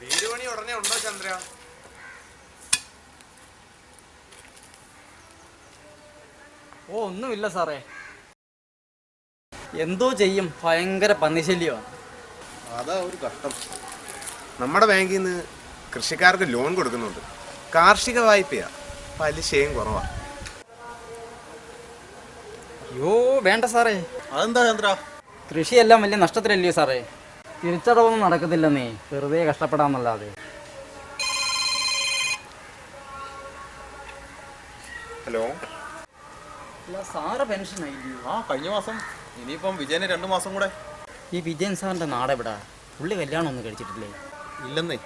വീട് പണി ഉടനെ ഉണ്ടോ ചന്ദ്ര? ഓ ഒന്നുമില്ല സാറേ. എന്തോ ചെയ്യും. ഭയങ്കര പന്നിശല്യമാണ്. അതാ ഒരു ഘട്ടം നമ്മുടെ ബാങ്കിൽ നിന്ന് കൃഷിക്കാർക്ക് ലോൺ കൊടുക്കുന്നുണ്ട്. കാർഷിക വായ്പയാ. പലിശയും കുറവാ. അയ്യോ വേണ്ട സാറേ. അതെന്താ ചന്ദ്ര? കൃഷിയെല്ലാം വലിയ നഷ്ടത്തിലല്ലയോ സാറേ? തിരിച്ചടവൊന്നും നടക്കത്തില്ലെന്നേ. വെറുതെ കഷ്ടപ്പെടാന്നല്ലാതെ ഹലോ. അല്ല സാറ് പെൻഷൻ ആയില്ലയോ ആ കഴിഞ്ഞ മാസം. ഇനിയിപ്പം വിജയന് രണ്ട് മാസം കൂടെ. ഈ വിജയൻ സാറിന്റെ നാടെവിടാ പുള്ളി കല്യാണം ഒന്നും കഴിച്ചിട്ടില്ലേ? ഇല്ലെന്നേ.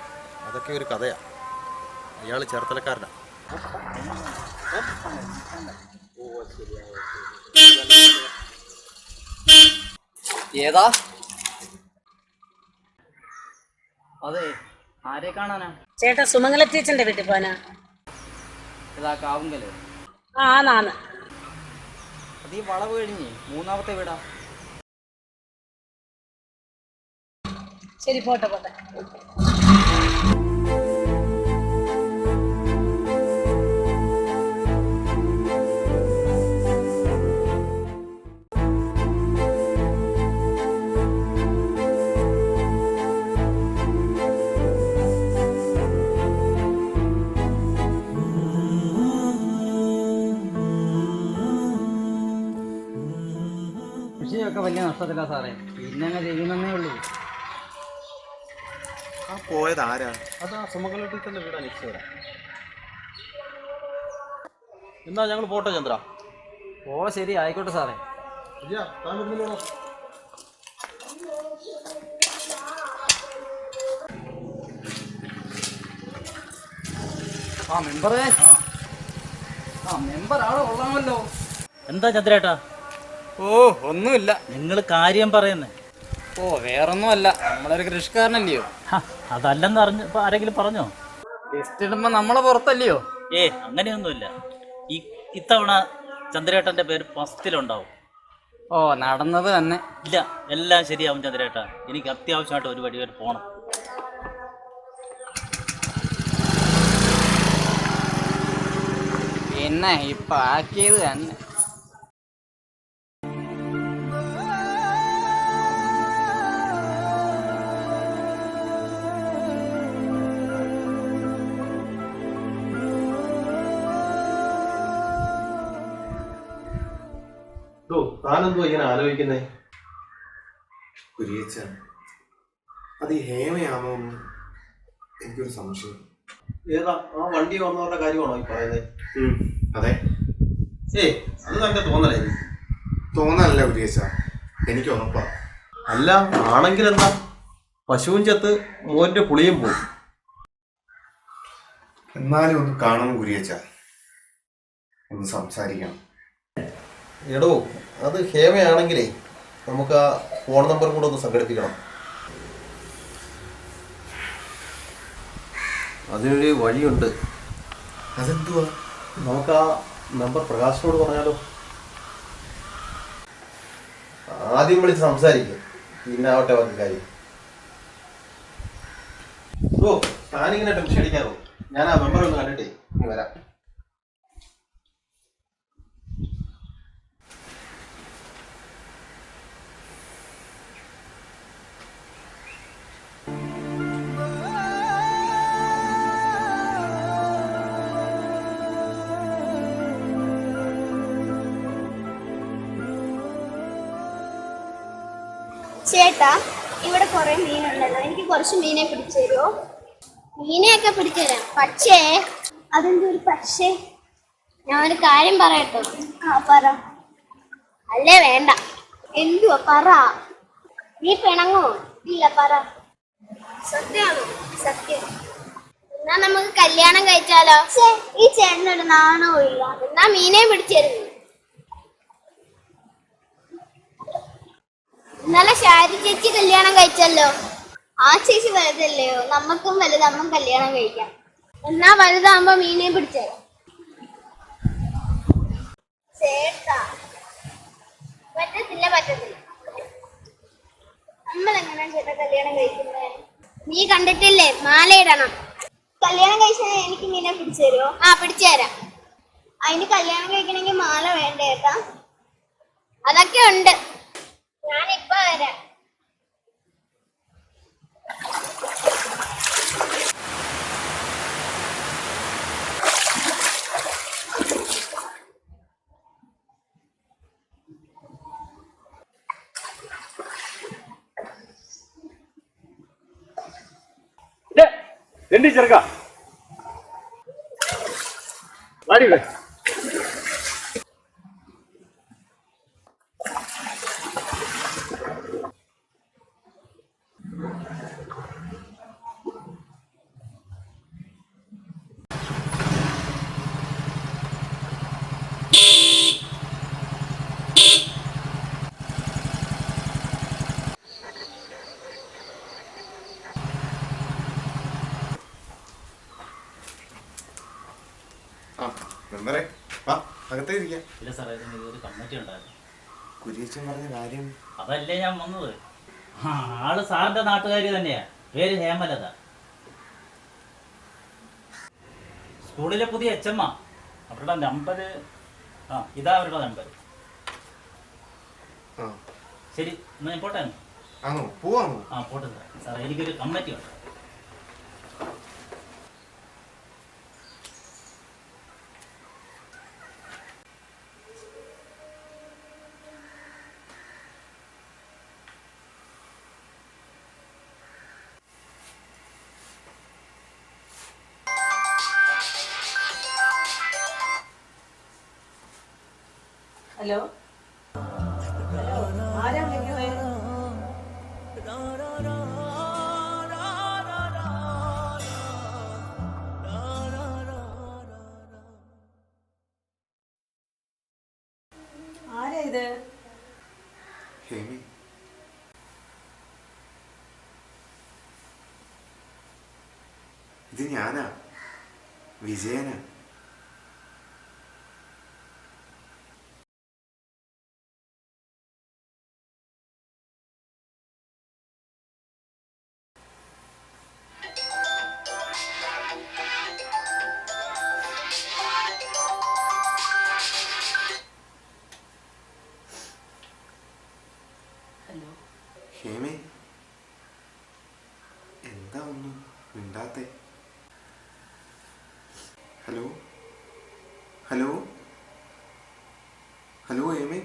അതൊക്കെ ഒരു കഥയാ. അയാൾ ചേർത്തലക്കാരനാ. ഏതാ? അതെ ആരെ കാണാനാ? ചേട്ടാ സുമംഗല ടീച്ചറിന്റെ വീട്ടിൽ പോനാ ഇതാ കാവുങ്കൽ. ആ ആന്നാന്ന്. അത് ഈ വളവ് കഴിഞ്ഞ് മൂന്നാമത്തെ വീടാ. ശരി പോട്ടെ പോട്ടെ. കൃഷിയൊക്കെ വലിയ നഷ്ടത്തില്ല സാറേ. പിന്നെ അങ്ങ് ചെയ്യുന്നേ ഉള്ളൂ. ആ പോയത് ആരാ? അതാ സുമംഗല ടീച്ചറിന്റെ വീടാ നിശ്ചയം എന്നാ ഞങ്ങൾ പോട്ടെ ചന്ദ്ര. ഓ ശരി ആയിക്കോട്ടെ സാറേ. ആ മെമ്പറേ. ആ മെമ്പർ ആളെ കൊള്ളാമല്ലോ എന്താ ചന്ദ്രേട്ടാ? ഓ ഒന്നുമില്ല. നിങ്ങൾ കാര്യം പറയുന്നേ. ഓ വേറൊന്നുമല്ല. നമ്മളൊരു കൃഷിക്കാരനല്ലയോ? അതല്ലെന്ന് അറിഞ്ഞു ആരെങ്കിലും പറഞ്ഞോ? ലിസ്റ്റ് ഇടുമ്പോ നമ്മളെ പുറത്തല്ലയോ? ഏ അങ്ങനെയൊന്നുമില്ല. ഈ ഇത്തവണ ചന്ദ്രേട്ടന്റെ പേര് ഫസ്റ്റിലുണ്ടാവും. ഓ നടന്നത് തന്നെ. ഇല്ല എല്ലാം ശരിയാവും ചന്ദ്രേട്ടാ. എനിക്ക് അത്യാവശ്യമായിട്ട് ഒരു വഴി വരെ പോണം. പിന്നെ ഇപ്പൊ ആക്കിയത് തന്നെ. താനെന്തോ ഇങ്ങനെ ആലോചിക്കുന്നേ? കുരിയച്ച അത് ഈ ഹേമയാണോ എന്ന് എനിക്കൊരു സംശയം. ഏതാ ആ വണ്ടി വന്നവരുടെ കാര്യമാണോ ഈ പറയുന്നത് അതെ. ഏ അത് തന്നെ തോന്നലേ തോന്നലല്ല കുരിയച്ച എനിക്ക് ഉറപ്പാ. അല്ല ആണെങ്കിൽ എന്താ? പശുവും ചത്ത് മോന്റെ പുളിയും പോകും എന്നാലും ഒന്ന് കാണണം കുരിയച്ച. ഒന്ന് സംസാരിക്കണം. എടോ അത് ഹേമയാണെങ്കിലേ നമുക്ക് ആ ഫോൺ നമ്പർ കൂടെ ഒന്ന് സംഘടിപ്പിക്കണം. അതിനൊരു വഴിയുണ്ട്. അതെന്തുവാ? നമുക്ക് ആ നമ്പർ പ്രകാശനോട് പറഞ്ഞാലോ? ആദ്യം വിളിച്ച് സംസാരിക്കും. പിന്നെ ആവട്ടെ ബാക്കി കാര്യം. ഓ താനിങ്ങനെ ടെൻഷൻ അടിക്കാറോ ഞാൻ ആ നമ്പർ ഒന്ന് കണ്ടിട്ടേ വരാം. ചേട്ടാ ഇവിടെ കുറെ മീനുണ്ടല്ലോ. എനിക്ക് കുറച്ച് മീനെ പിടിച്ചു തരുമോ മീനെയൊക്കെ പിടിച്ചു തരാം. പക്ഷേ അതെന്താ ഒരു പക്ഷേ? ഞാൻ ഒരു കാര്യം പറയട്ടോ? ആ പറ. അല്ലേ വേണ്ട. എന്തുവാ? പറ. നീ പിണങ്ങോ? ഇല്ല പറ. സത്യമാണോ? സത്യം. എന്നാ നമുക്ക് കല്യാണം കഴിച്ചാലോ? ഈ ചേട്ടനൊരു നാണോ ഇല്ല എന്നാ മീനെ പിടിച്ചു തരുന്നു ഇന്നലെ ഷാരി ചേച്ചി കല്യാണം കഴിച്ചല്ലോ. ആ ചേച്ചി വലുതല്ലയോ നമുക്കും വലുതാകുമ്പം കല്യാണം കഴിക്കാം. എന്നാ വലുതാകുമ്പോ മീനെ പിടിച്ചോ ചേട്ടാ പറ്റത്തില്ല പറ്റത്തില്ല. നമ്മൾ എങ്ങനെയാ ചേട്ടാ കല്യാണം കഴിക്കുന്നത് നീ കണ്ടിട്ടില്ലേ? മാലയിടണം കല്യാണം കഴിച്ചാൽ എനിക്ക് മീനെ പിടിച്ചു ആ പിടിച്ചു തരാം. അതിന് കല്യാണം കഴിക്കണമെങ്കിൽ മാല വേണ്ടേട്ടാ അതൊക്കെ ഉണ്ട്. ഞാനിപ്പോ വരാം. രണ്ടി ചെറുക്ക. വാടി ഇവിടെ ആ മെമ്പറെ വാ അകത്തേ ഇരിക്കാം. ഇല്ല സാറേ ഇതിന് ഒരു കമ്മിറ്റി ഉണ്ടായിരുന്നു. കുര്യച്ചൻ പറഞ്ഞ കാര്യം അതല്ലേ ഞാൻ വന്നത്? ആ ആൾ സാറിന്റെ നാട്ടുകാരി തന്നെയാ. പേര് ഹേമലത. സ്കൂളിലെ പുതിയ എച്ച് എം അവരുടെ നമ്പർ ആ ഇതാ അവരുടെ നമ്പർ ആ. ശരി എന്നാ ഞാൻ പോട്ടെ? ആണോ? പോവാമോ ആ പോട്ടെ സാർ സാറേ എനിക്കൊരു കമ്മിറ്റി ഉണ്ട്. ഹേമി ഇത് ഞാനാ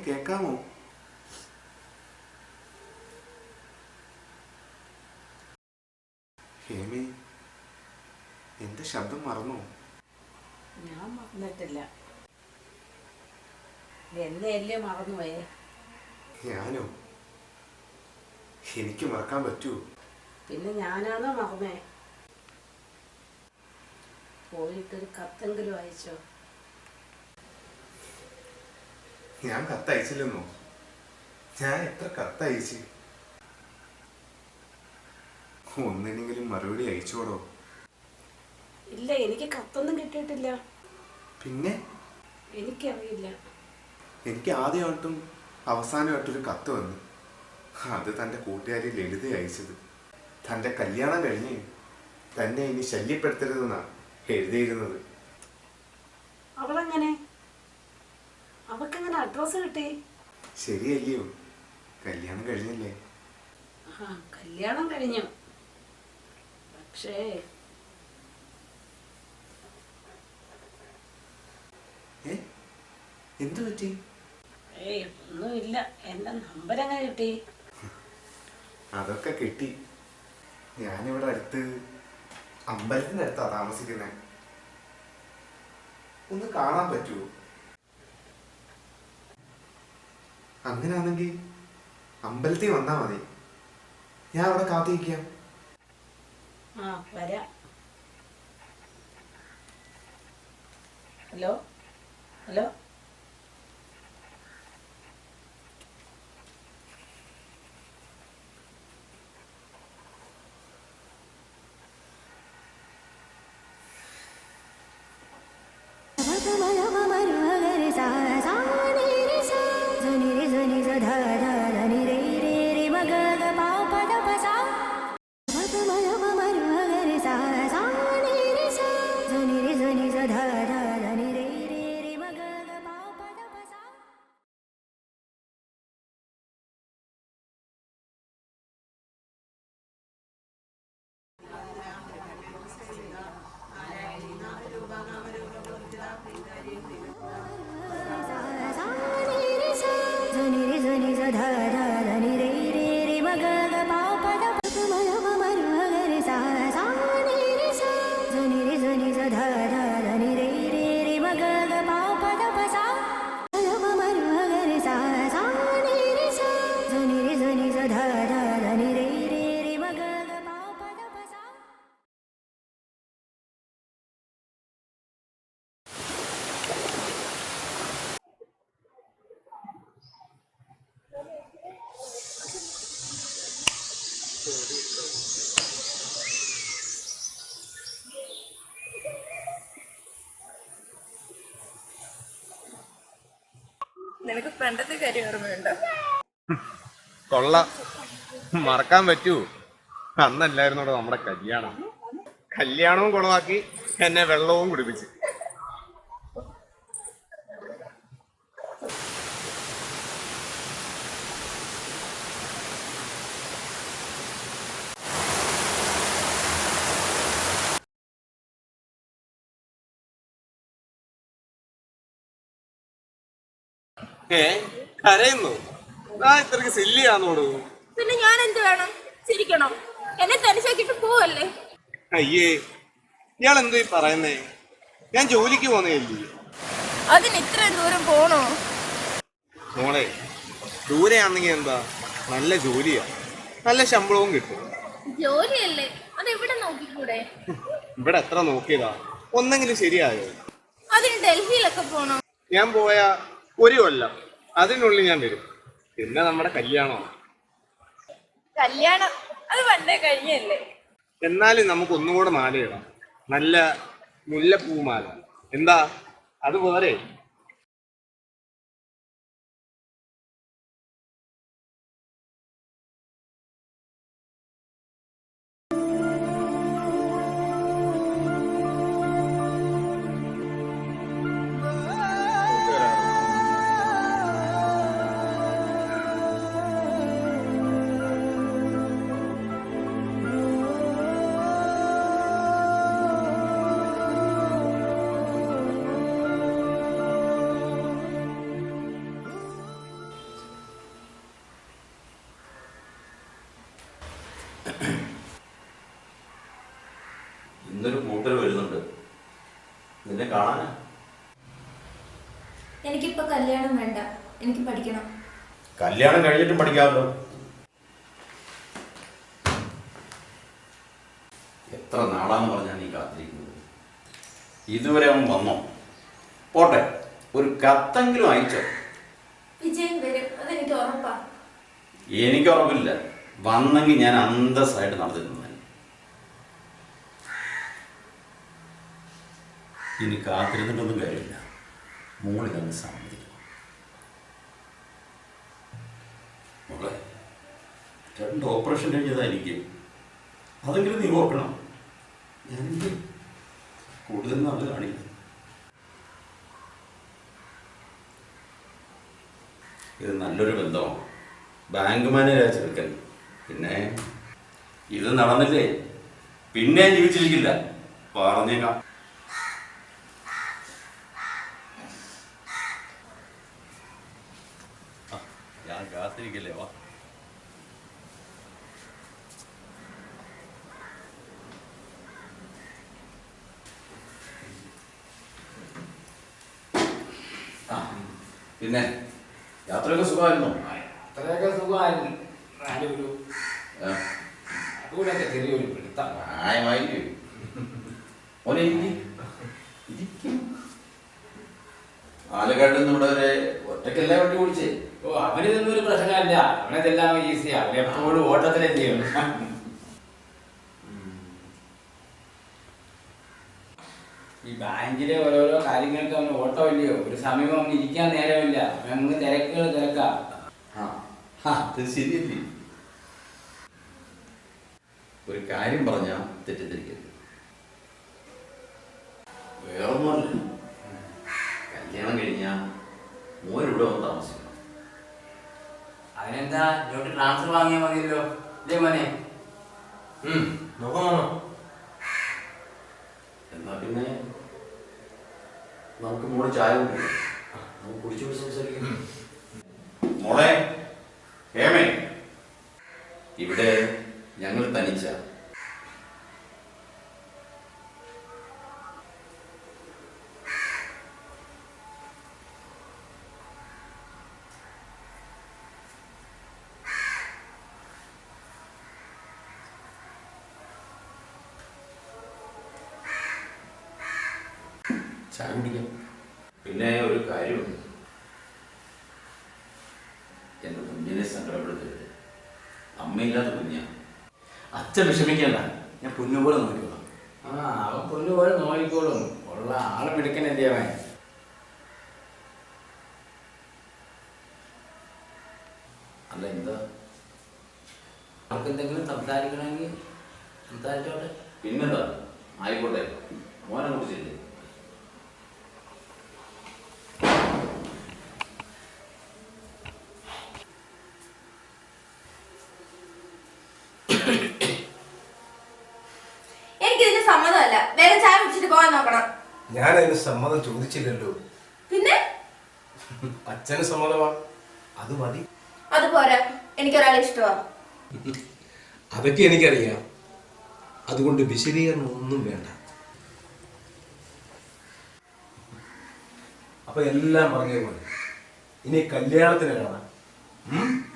കേക്കാമോ ഹേമി എന്റെ ശബ്ദം മറന്നോ? ഞാൻ മറന്നിട്ടില്ല. എന്നെയല്ലേ മറന്നുപോയേ? ഞാനോ? എനിക്ക് മറക്കാൻ പറ്റൂ. പിന്നെ ഞാനാണോ മറന്നേ? പോയിട്ടൊരു കത്തെങ്കിലും അയച്ചോ? ഞാൻ കത്തയച്ചില്ലെന്നോ? ഞാൻ എത്ര കത്തയച്ച്? ഒന്നിനെങ്കിലും മറുപടി അയച്ചോടോ? ഇല്ല എനിക്ക് കത്തൊന്നും കിട്ടിയിട്ടില്ല. പിന്നെ? എനിക്കറിയില്ല. എനിക്ക് ആദ്യമായിട്ടും അവസാനമായിട്ടൊരു കത്ത് വന്നു. അത് തന്റെ കൂട്ടുകാരി ലളിത അയച്ചത്. തന്റെ കല്യാണം കഴിഞ്ഞ് തന്നെ ഇനി ശല്യപ്പെടുത്തരുതെന്നാണ് എഴുതിയിരുന്നത്. അവളെങ്ങനെ? അഡ്രസ്സ് കിട്ടി? ശരിയല്ലയോ? കല്യാണം കഴിഞ്ഞില്ലേ? ആ കല്യാണം കഴിഞ്ഞു. പക്ഷേ എന്തു പറ്റി? ഏയ് ഒന്നുമില്ല. എന്റെ നമ്പർ എങ്ങനെ കിട്ടി? അതൊക്കെ കിട്ടി. ഞാനിവിടെ അടുത്ത് അമ്പലത്തിനടുത്താ താമസിക്കുന്നത് ഒന്ന് കാണാൻ പറ്റുമോ അങ്ങനെയാണെങ്കിൽ അമ്പലത്തിൽ വന്നാ മതി. ഞാൻ അവിടെ കാത്തിരിക്കാം ആ ഹലോ? ഹലോ? നിനക്ക് പണ്ടത്തെ കാര്യം ഓർമ്മയുണ്ടോ? കൊള്ള. മറക്കാൻ പറ്റൂ. അന്നല്ലായിരുന്നോടോ നമ്മുടെ കല്യാണം. കല്യാണവും കുളമാക്കി എന്നെ വെള്ളവും കുടിപ്പിച്ച് ഏ കരയുന്നു. ആ ഇത്രക്ക് സില്ലിയാന്നോട്. പിന്നെ ഞാൻ എന്ത് വേണം? ചിരിക്കണം? എന്നെ തനിച്ചാക്കിട്ട് പോവല്ലേ? അയ്യേ ഇയാൾ എന്തോ പറയുന്നേ? ഞാൻ ജോലിക്ക് പോന്നേല്ലേ അതിന് ഇത്രയും ദൂരം പോണോ? മോളെ ദൂരെയാണെങ്കിൽ എന്താ? നല്ല ജോലിയാ. നല്ല ശമ്പളവും കിട്ടും. ജോലിയല്ലേ? അത് എവിടെ നോക്കിക്കൂടെ? ഇവിടെ എത്ര നോക്കിയതാ? ഒന്നെങ്കിലും ശരിയായോ? അതിന് ഡൽഹിയിലൊക്കെ പോണോ? ഞാൻ പോയ ഒരു കൊല്ലം. അതിനുള്ളിൽ ഞാൻ വരും. പിന്നെ നമ്മുടെ കല്യാണോ? കല്യാണം അത് പണ്ടേ കഴിഞ്ഞല്ലേ? എന്നാലും നമുക്ക് ഒന്നുകൂടെ ഇടാം നല്ല മുല്ലപ്പൂ മാല എന്താ? അത് ഇന്നൊരു കൂട്ടർ വരുന്നുണ്ട്? നിന്നെ കാണാനാ? എനിക്കിപ്പോ കല്യാണം വേണ്ട. എനിക്ക് പഠിക്കണം. കല്യാണം കഴിഞ്ഞിട്ടും പഠിക്കാമല്ലോ. എത്ര നാളാന്ന് പറഞ്ഞാൽ നീ കാത്തിരിക്കുന്നത്? ഇതുവരെ അവൻ വന്നോ? പോട്ടെ ഒരു കത്തെങ്കിലും അയച്ചോ? വിജയം വരും. അതെനിക്ക് ഉറപ്പാ. എനിക്ക് ഉറപ്പില്ല വന്നെങ്കിൽ ഞാൻ അന്തസ്സായിട്ട് നടത്തിരുന്നു ഇനി കാത്തിരുന്നിട്ടൊന്നും കാര്യമില്ല. മോളി തന്നെ സമ്മതിക്കണം. മോളെ രണ്ട് ഓപ്പറേഷൻ കഴിഞ്ഞതായിരിക്കും എനിക്ക്. അതെങ്കിലും നീ ഓർക്കണം. ഞാനെനിക്ക് കൂടുതൽ നല്ല കാണില്ല. ഇത് നല്ലൊരു ബന്ധമാണ് ബാങ്ക് മാനേജർ ചെറുക്കൻ പിന്നെ ഇത് നടന്നില്ലേ? പിന്നെ ജീവിച്ചിരിക്കില്ല. പറഞ്ഞേക്കാം. ഞാൻ കാത്തിരിക്കല്ലേ വാ. പിന്നെ യാത്രയൊക്കെ സുഖമായിരുന്നു? യാത്രയൊക്കെ സുഖമായിരുന്നു. ആ, അതുകൂടെയൊക്കെ ചെറിയൊരു പിടുത്തം. മോനെ. പാലക്കാട് നമ്മുടെ ഒറ്റയ്ക്കല്ലേ വണ്ടി ഓടിച്ചേ? അവനിതൊന്നും ഒരു പ്രശ്നമല്ല. അവനതെല്ലാം ഈസിയാ ഓട്ടത്തിലെ ചെയ്യും ഈ ബാങ്കിലെ ഓരോരോ കാര്യങ്ങൾക്ക് അവന് ഓട്ടമില്ലയോ? ഒരു സമയം അവന് ഇരിക്കാൻ നേരമില്ല. അവനങ്ങ് തിരക്കുകൾ തിരക്കാം. ശരിയല്ലേ? ഒരു കാര്യം പറഞ്ഞ തെറ്റിദ്ധരിക്കരുത്. വേറൊന്നുമല്ല. കല്യാണം കഴിഞ്ഞ മോൻ ഇവിടെ വന്ന് താമസിക്കണം അതിനെന്താ? ഇങ്ങോട്ട് ട്രാൻസ്ഫർ വാങ്ങിയാൽ മതിയല്ലോ. ഇല്ലേ മോനെ? നോക്കാം എന്നാ പിന്നെ നമുക്ക് മോൾ ചായ നമുക്ക് കുടിച്ച് സംസാരിക്കാം. മോളെ ഹേമേ. ഇവിടെ ഞങ്ങൾ തനിച്ച. ചായ കുടിക്കാം. പിന്നെ ഒരു കാര്യമുണ്ട്. എന്റെ കുഞ്ഞിനെ സങ്കടപ്പെടുത്തരുത്. അമ്മയില്ലാത്ത കുഞ്ഞാ. അച്ഛൻ വിഷമിക്കണ്ട. ഞാൻ പൊന്നുപോലെ നോക്കിക്കോളാം. ആ അവൻ പൊന്നുപോലെ നോക്കിക്കോളും. ഉള്ള ആളെ മിടുക്കനല്ലേ അവൻ? അല്ല എന്താ? അവർക്ക് എന്തെങ്കിലും സംസാരിക്കണമെങ്കിൽ സംസാരിച്ചോട്ടെ. പിന്നെന്താ? ആയിക്കോട്ടെ. മോനെ കുറിച്ചില്ലേ? വേറെ ചായ കുടിച്ചിട്ട് പോകാൻ നോക്കണം. ഞാൻ അതിന് സമ്മതം ചോദിച്ചില്ലല്ലോ. പിന്നെ? അച്ഛന് സമ്മതമാ. അത് മതി. അത് പോരാ. എനിക്കൊരാളെ ഇഷ്ടമാ. അതൊക്കെ എനിക്കറിയാം. അതുകൊണ്ട് വിശദീകരണം ഒന്നും വേണ്ട. അപ്പൊ എല്ലാം പറഞ്ഞേ പോലെ ഇനി കല്യാണത്തിന് കാണാം.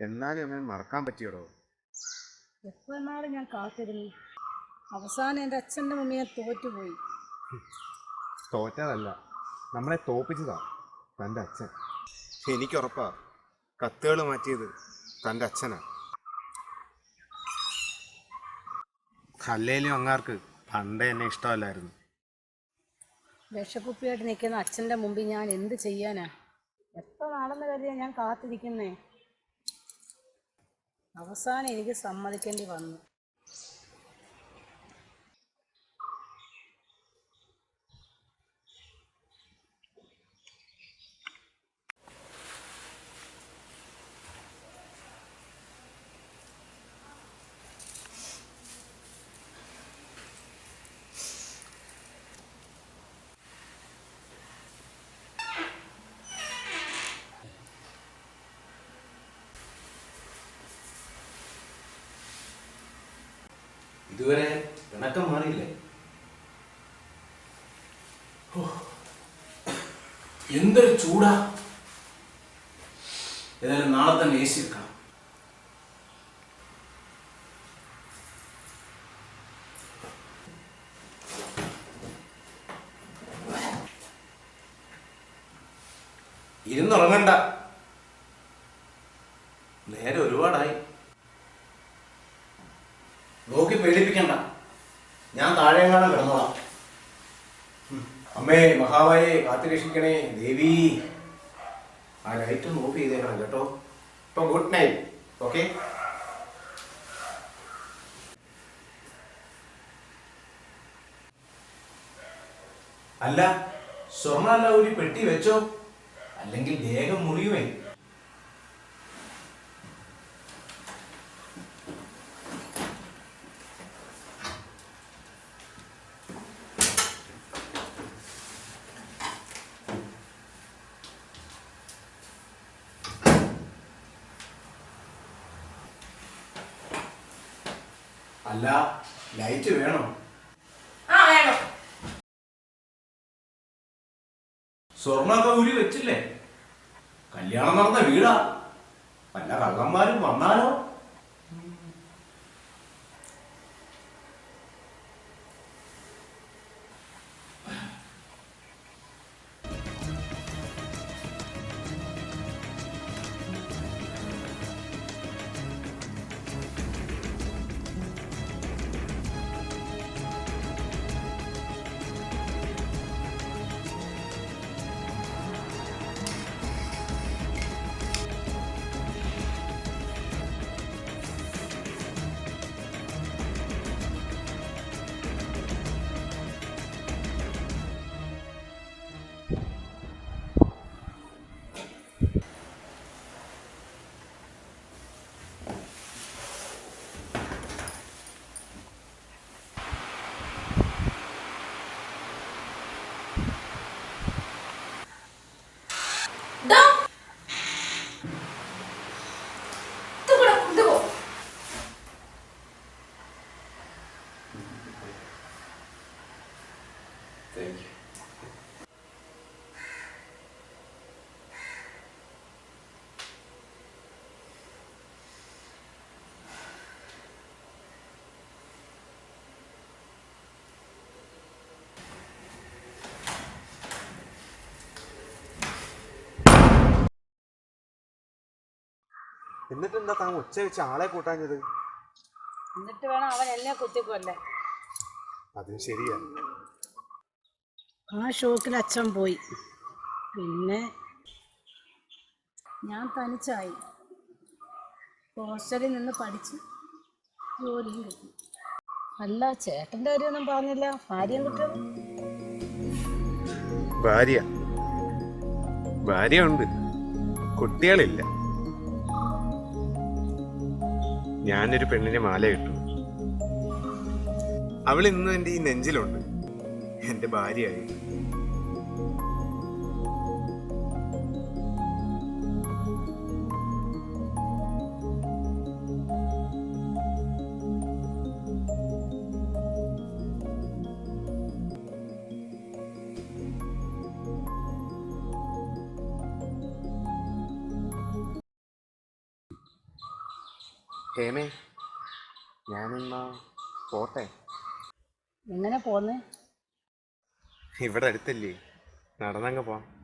എന്നാലും അവൻ മറക്കാൻ പറ്റിയടോ? നാൾ ഞാൻ കാത്തിരുന്നു അവസാനം എന്റെ അച്ഛന്റെ മുമ്പിൽ ഞാൻ തോറ്റുപോയി. തോറ്റതല്ല നമ്മളെ തോപ്പിച്ചതാ തന്റെ അച്ഛൻ. എനിക്കുറപ്പാ കത്തുകൾ മാറ്റിയത് തന്റെ അച്ഛനാ. അല്ലേലും അങ്ങാർക്ക് പണ്ടേ എന്നെ ഇഷ്ടമല്ലായിരുന്നു. വിഷക്കുപ്പിയായിട്ട് നിൽക്കുന്ന അച്ഛന്റെ മുമ്പിൽ ഞാൻ എന്ത് ചെയ്യാനാ? എപ്പോൾ നാളെന്ന് കരുതിയാ ഞാൻ കാത്തിരിക്കുന്നേ? അവസാനം എനിക്ക് സമ്മതിക്കേണ്ടി വന്നു. ഇതുവരെ പിണക്കം മാറിയില്ലേ ഹോ. എന്തൊരു ചൂടാ ഏതായാലും നാളെ തന്നെ എ സി എടുക്കണം ഇപ്പൊ ഗുഡ് നൈറ്റ് ഓക്കെ അല്ല സ്വർണല്ല ഒരു പെട്ടി വെച്ചോ? അല്ലെങ്കിൽ ദേഹം മുറിയുമേ അല്ല ലൈറ്റ് വേണോ? ആ വേണം. സ്വർണൊക്കെ ഊരി വെച്ചില്ലേ? കല്യാണം നടന്ന വീടാ. പല കള്ളന്മാരും വന്നാലോ? എന്നിട്ട് എന്താ താൻ ഉച്ച വെച്ച് ആളെ കൂട്ടാഞ്ഞത്? എന്നിട്ട് വേണം അവൻ എന്നെ കുത്തിക്കൊല്ലേ അതും ശരിയാ. ആ ഷോക്കിൽ അച്ഛൻ പോയി. പിന്നെ ഞാൻ തനിച്ചായി. ഹോസ്റ്റലിൽ നിന്ന് പഠിച്ച് ജോലിയും കിട്ടി. അല്ല ചേട്ടന്റെ കാര്യമൊന്നും പറഞ്ഞില്ല. ഭാര്യയും കുട്ടികളും. ഭാര്യ. ഭാര്യ ഉണ്ട് കുട്ടികളില്ല. ഞാനൊരു പെണ്ണിന് മാല ഇട്ടു. അവൾ ഇന്നും എന്റെ ഈ നെഞ്ചിലുണ്ട്. എന്റെ ഭാര്യയായി. ഹേമേ ഞാനെന്നാ പോട്ടെ? എങ്ങനെ പോന്നേ? ഇവിടെ അടുത്തല്ലേ. നടന്നങ്ങ് പോവാം.